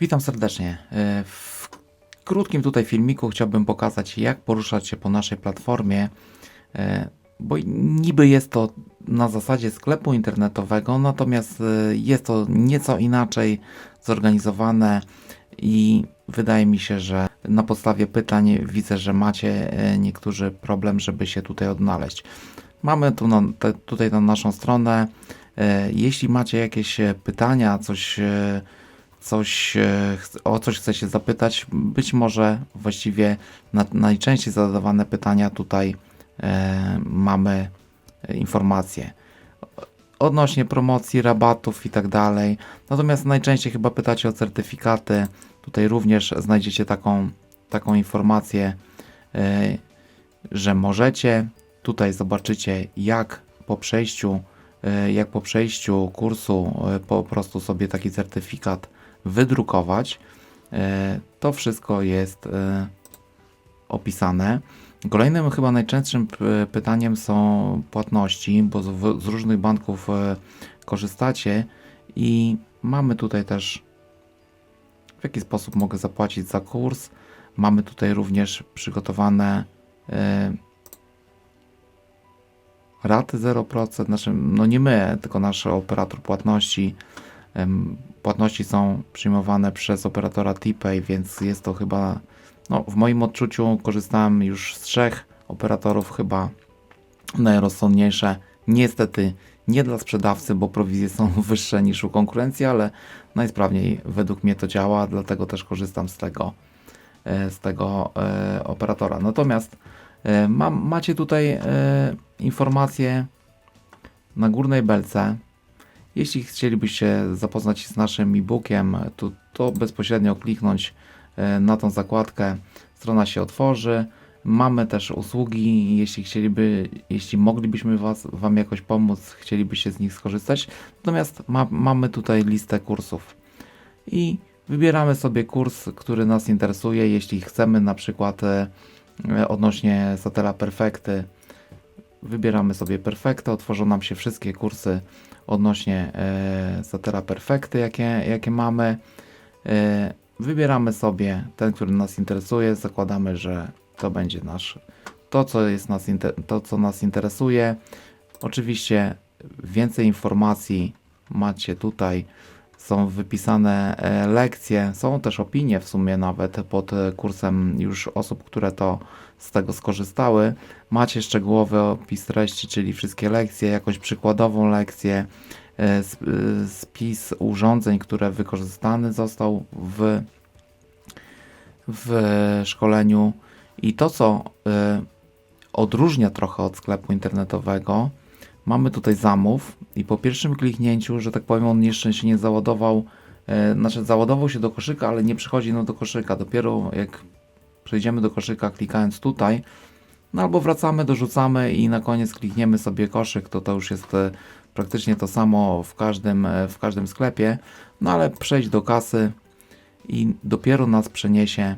Witam serdecznie. E, W krótkim tutaj filmiku chciałbym pokazać, jak poruszać się po naszej platformie, e, bo niby jest to na zasadzie sklepu internetowego, natomiast e, jest to nieco inaczej zorganizowane i wydaje mi się, że na podstawie pytań widzę, że macie niektórzy problem, żeby się tutaj odnaleźć. Mamy tu na, te, tutaj na naszą stronę. Jeśli macie jakieś pytania, coś coś, e, o coś chcecie zapytać, być może właściwie na, najczęściej zadawane pytania tutaj e, mamy e, informacje odnośnie promocji, rabatów i tak dalej. Natomiast najczęściej chyba pytacie o certyfikaty. Tutaj również znajdziecie taką, taką informację, e, że możecie. Tutaj zobaczycie, jak po przejściu, e, jak po przejściu kursu po prostu sobie taki certyfikat wydrukować. E, To wszystko jest e, opisane. Kolejnym chyba najczęstszym p- pytaniem są płatności, bo z, różnych banków e, korzystacie i mamy tutaj też w jaki sposób mogę zapłacić za kurs. Mamy tutaj również przygotowane e, raty 0%, znaczy, no nie my, tylko nasz operator płatności. Płatności są przyjmowane przez operatora TPay, więc jest to chyba, no w moim odczuciu korzystałem już z trzech operatorów, chyba najrozsądniejsze. Niestety nie dla sprzedawcy, bo prowizje są wyższe niż u konkurencji, ale najsprawniej według mnie to działa, dlatego też korzystam z tego, e, z tego e, operatora. Natomiast e, mam, macie tutaj informacje na górnej belce. Jeśli chcielibyście zapoznać się z naszym e-bookiem, to, to bezpośrednio kliknąć e, na tą zakładkę, strona się otworzy. Mamy też usługi, jeśli chcieliby, jeśli moglibyśmy was, Wam jakoś pomóc, chcielibyście z nich skorzystać. Natomiast ma, mamy tutaj listę kursów i wybieramy sobie kurs, który nas interesuje. Jeśli chcemy na przykład e, odnośnie Satela Perfekty, wybieramy sobie Perfektę, otworzą nam się wszystkie kursy odnośnie e, Satera Perfekty, jakie, jakie mamy. E, wybieramy sobie ten, który nas interesuje, zakładamy, że to będzie nasz, to co, jest nas, to, co nas interesuje. Oczywiście więcej informacji macie tutaj, są wypisane e, lekcje, są też opinie w sumie nawet pod kursem już osób, które to z tego skorzystały. Macie szczegółowy opis treści, czyli wszystkie lekcje, jakąś przykładową lekcję, e, e, spis urządzeń, które wykorzystany został w, w szkoleniu i to, co odróżnia trochę od sklepu internetowego, mamy tutaj zamów i po pierwszym kliknięciu, że tak powiem, on jeszcze się nie załadował, e, znaczy załadował się do koszyka, ale nie przychodzi no do koszyka. Dopiero jak przejdziemy do koszyka klikając tutaj, no albo wracamy, dorzucamy i na koniec klikniemy sobie koszyk, to to już jest e, praktycznie to samo w każdym, e, w każdym sklepie, no ale przejść do kasy i dopiero nas przeniesie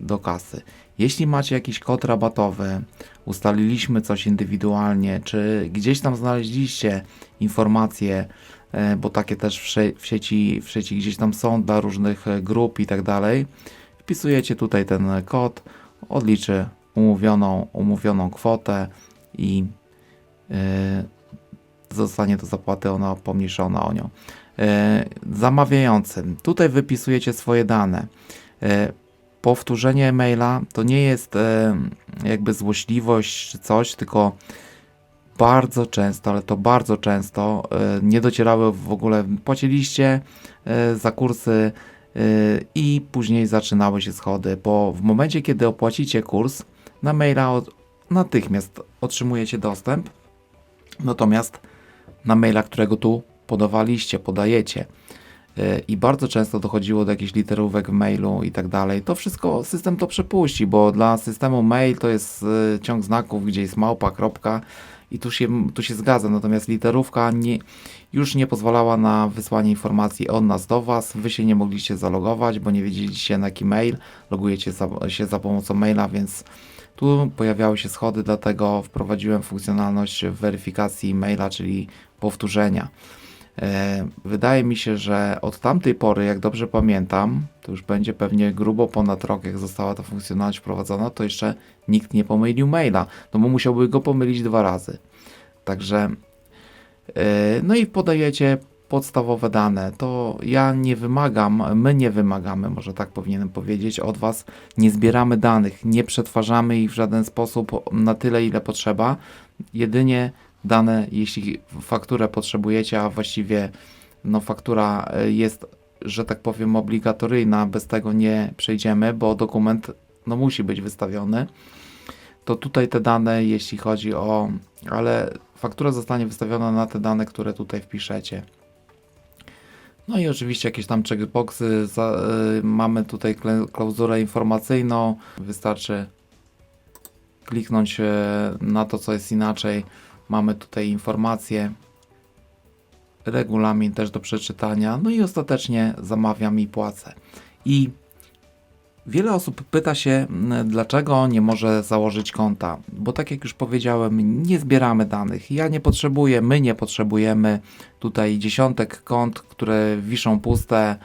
do kasy. Jeśli macie jakiś kod rabatowy, ustaliliśmy coś indywidualnie, czy gdzieś tam znaleźliście informacje, e, bo takie też w, sieci, w sieci gdzieś tam są dla różnych e, grup i tak dalej, wpisujecie tutaj ten kod, odliczy umówioną, umówioną kwotę i e, zostanie to zapłaty ona pomniejszona o nią. E, zamawiającym. Tutaj wypisujecie swoje dane. E, powtórzenie maila to nie jest e, jakby złośliwość czy coś, tylko bardzo często, ale to bardzo często e, nie docierały w ogóle, płaciliście e, za kursy e, i później zaczynały się schody, bo w momencie, kiedy opłacicie kurs, na maila od, natychmiast otrzymujecie dostęp, natomiast na maila, którego tu podawaliście, podajecie, i bardzo często dochodziło do jakichś literówek w mailu i tak dalej. To wszystko system to przepuści, bo dla systemu mail to jest e, ciąg znaków, gdzie jest małpa, kropka i tu się, tu się zgadza, natomiast literówka nie, już nie pozwalała na wysłanie informacji od nas do Was. Wy się nie mogliście zalogować, bo nie wiedzieliście na jaki mail. Logujecie za, się za pomocą maila, więc tu pojawiały się schody, dlatego wprowadziłem funkcjonalność weryfikacji maila, czyli powtórzenia. E, Wydaje mi się, że od tamtej pory, jak dobrze pamiętam, to już będzie pewnie grubo ponad rok, jak została ta funkcjonalność wprowadzona, to jeszcze nikt nie pomylił maila, no bo musiałby go pomylić dwa razy. Także, e, no i podajecie podstawowe dane. To ja nie wymagam, my nie wymagamy, może tak powinienem powiedzieć, od Was. Nie zbieramy danych, nie przetwarzamy ich w żaden sposób na tyle, ile potrzeba. Jedynie dane, jeśli fakturę potrzebujecie, a właściwie no, faktura e, jest, że tak powiem, obligatoryjna, bez tego nie przejdziemy, bo dokument no, musi być wystawiony. To tutaj te dane, jeśli chodzi o, ale faktura zostanie wystawiona na te dane, które tutaj wpiszecie. No i oczywiście jakieś tam checkboxy, y, mamy tutaj klauzulę informacyjną, wystarczy kliknąć e, na to, co jest inaczej. Mamy tutaj informacje, regulamin też do przeczytania, no i ostatecznie zamawiam i płacę. I wiele osób pyta się, m, dlaczego nie może założyć konta, bo tak jak już powiedziałem, nie zbieramy danych. Ja nie potrzebuję, my nie potrzebujemy tutaj dziesiątek kont, które wiszą puste.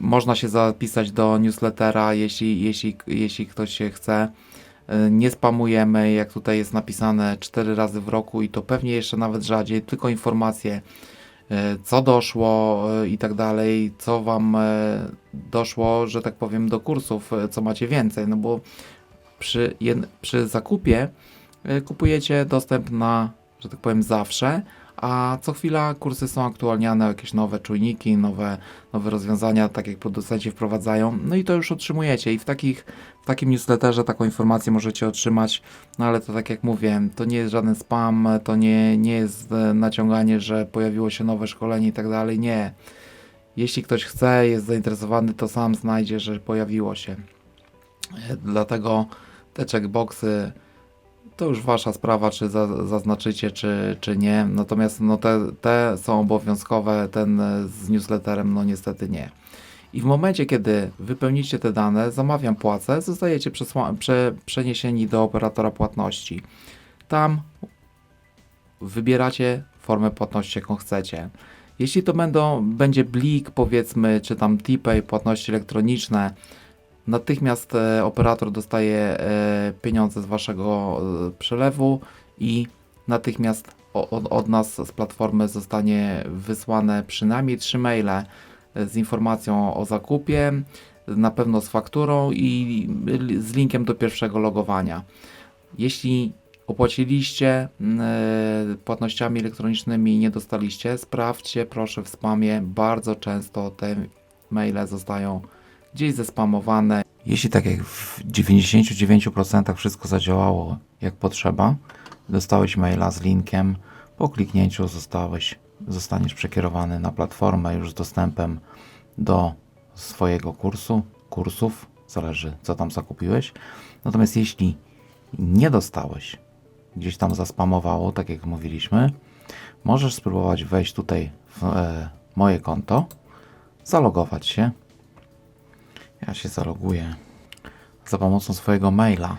Można się zapisać do newslettera, jeśli, jeśli, jeśli ktoś się chce. Y, Nie spamujemy, jak tutaj jest napisane 4 razy w roku i to pewnie jeszcze nawet rzadziej, tylko informacje, y, co doszło y, i tak dalej, co Wam doszło, że tak powiem, do kursów, co macie więcej, no bo przy, przy zakupie kupujecie dostęp na, że tak powiem, zawsze, a co chwila kursy są aktualniane jakieś nowe czujniki, nowe, nowe rozwiązania, tak jak producenci wprowadzają, no i to już otrzymujecie i w takich w takim newsletterze taką informację możecie otrzymać, no ale to tak jak mówię, to nie jest żaden spam, to nie, nie jest e, naciąganie, że pojawiło się nowe szkolenie i tak dalej, nie. Jeśli ktoś chce, jest zainteresowany, to sam znajdzie, że pojawiło się. E, Dlatego te checkboxy to już wasza sprawa, czy za, zaznaczycie, czy, czy nie. Natomiast no te, te są obowiązkowe, ten e, z newsletterem, no niestety nie. I w momencie, kiedy wypełnicie te dane, zamawiam płacę, zostajecie prze, przeniesieni do operatora płatności. Tam wybieracie formę płatności, jaką chcecie. Jeśli to będą, będzie blik, powiedzmy, czy tam TPay, płatności elektroniczne, natychmiast e, operator dostaje e, pieniądze z waszego e, przelewu i natychmiast od, od nas z platformy zostanie wysłane przynajmniej trzy maile z informacją o zakupie, na pewno z fakturą i z linkiem do pierwszego logowania. Jeśli opłaciliście płatnościami elektronicznymi i nie dostaliście, sprawdźcie proszę w spamie. Bardzo często te maile zostają gdzieś zespamowane. Jeśli tak jak w 99% wszystko zadziałało jak potrzeba, dostałeś maila z linkiem, po kliknięciu zostałeś, zostaniesz przekierowany na platformę już z dostępem do swojego kursu, kursów, zależy co tam zakupiłeś. Natomiast jeśli nie dostałeś, gdzieś tam zaspamowało, tak jak mówiliśmy, możesz spróbować wejść tutaj w e, moje konto, zalogować się. Ja się zaloguję za pomocą swojego maila.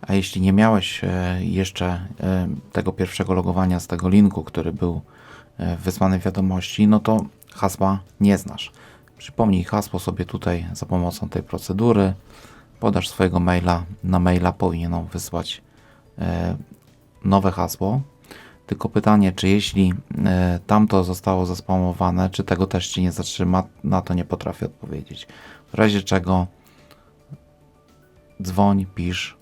A jeśli nie miałeś e, jeszcze e, tego pierwszego logowania z tego linku, który był e, wysłany w wiadomości, no to hasła nie znasz. Przypomnij hasło sobie tutaj za pomocą tej procedury. Podasz swojego maila. Na maila powinien on wysłać nowe hasło. Tylko pytanie, czy jeśli tamto zostało zaspamowane, czy tego też ci nie zatrzyma, na to nie potrafię odpowiedzieć. W razie czego dzwoń, pisz,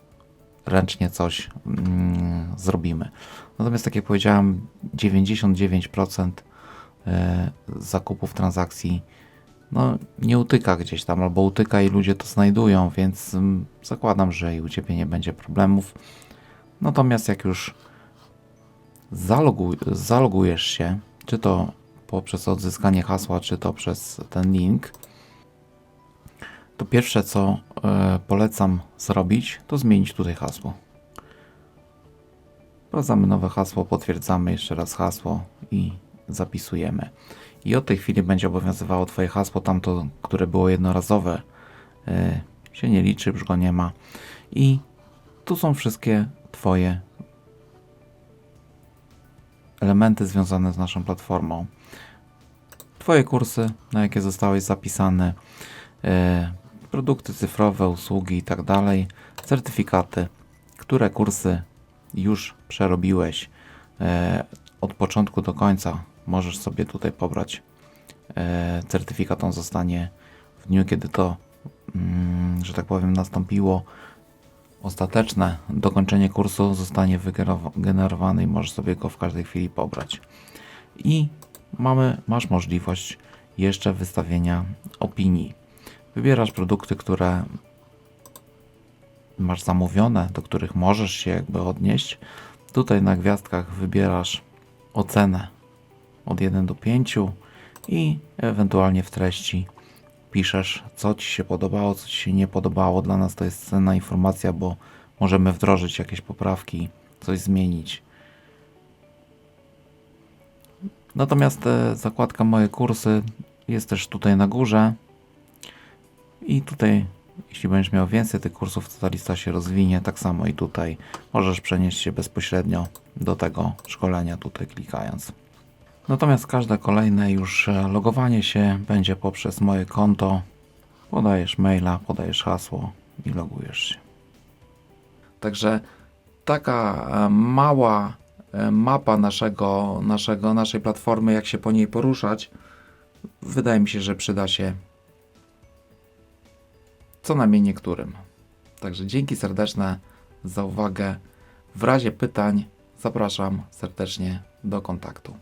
ręcznie coś mm, zrobimy. Natomiast tak jak powiedziałem, 99% e, zakupów, transakcji no, nie utyka gdzieś tam, albo utyka i ludzie to znajdują, więc mm, zakładam, że i u Ciebie nie będzie problemów. Natomiast jak już zaloguj, zalogujesz się, czy to poprzez odzyskanie hasła, czy to przez ten link, to pierwsze co e, polecam zrobić, to zmienić tutaj hasło. Wprowadzamy nowe hasło, potwierdzamy jeszcze raz hasło i zapisujemy. I od tej chwili będzie obowiązywało Twoje hasło, tamto, które było jednorazowe, e, się nie liczy, już go nie ma. I tu są wszystkie Twoje elementy związane z naszą platformą. Twoje kursy, na jakie zostałeś zapisany, e, produkty cyfrowe, usługi i tak dalej, certyfikaty, które kursy już przerobiłeś e, od początku do końca. Możesz sobie tutaj pobrać e, certyfikat, on zostanie w dniu, kiedy to, mm, że tak powiem, nastąpiło ostateczne dokończenie kursu zostanie wygenerowany i możesz sobie go w każdej chwili pobrać. I mamy, masz możliwość jeszcze wystawienia opinii. Wybierasz produkty, które masz zamówione, do których możesz się jakby odnieść. Tutaj na gwiazdkach wybierasz ocenę od 1 do 5 i ewentualnie w treści piszesz, co Ci się podobało, co Ci się nie podobało. Dla nas to jest cenna informacja, bo możemy wdrożyć jakieś poprawki, coś zmienić. Natomiast e, zakładka Moje kursy jest też tutaj na górze. I tutaj, jeśli będziesz miał więcej tych kursów, to ta lista się rozwinie. Tak samo i tutaj możesz przenieść się bezpośrednio do tego szkolenia, tutaj klikając. Natomiast każde kolejne już e, logowanie się będzie poprzez moje konto. Podajesz maila, podajesz hasło i logujesz się. Także taka e, mała e, mapa naszego, naszego, naszej platformy, jak się po niej poruszać, wydaje mi się, że przyda się co najmniej niektórym. Także dzięki serdeczne za uwagę. W razie pytań zapraszam serdecznie do kontaktu.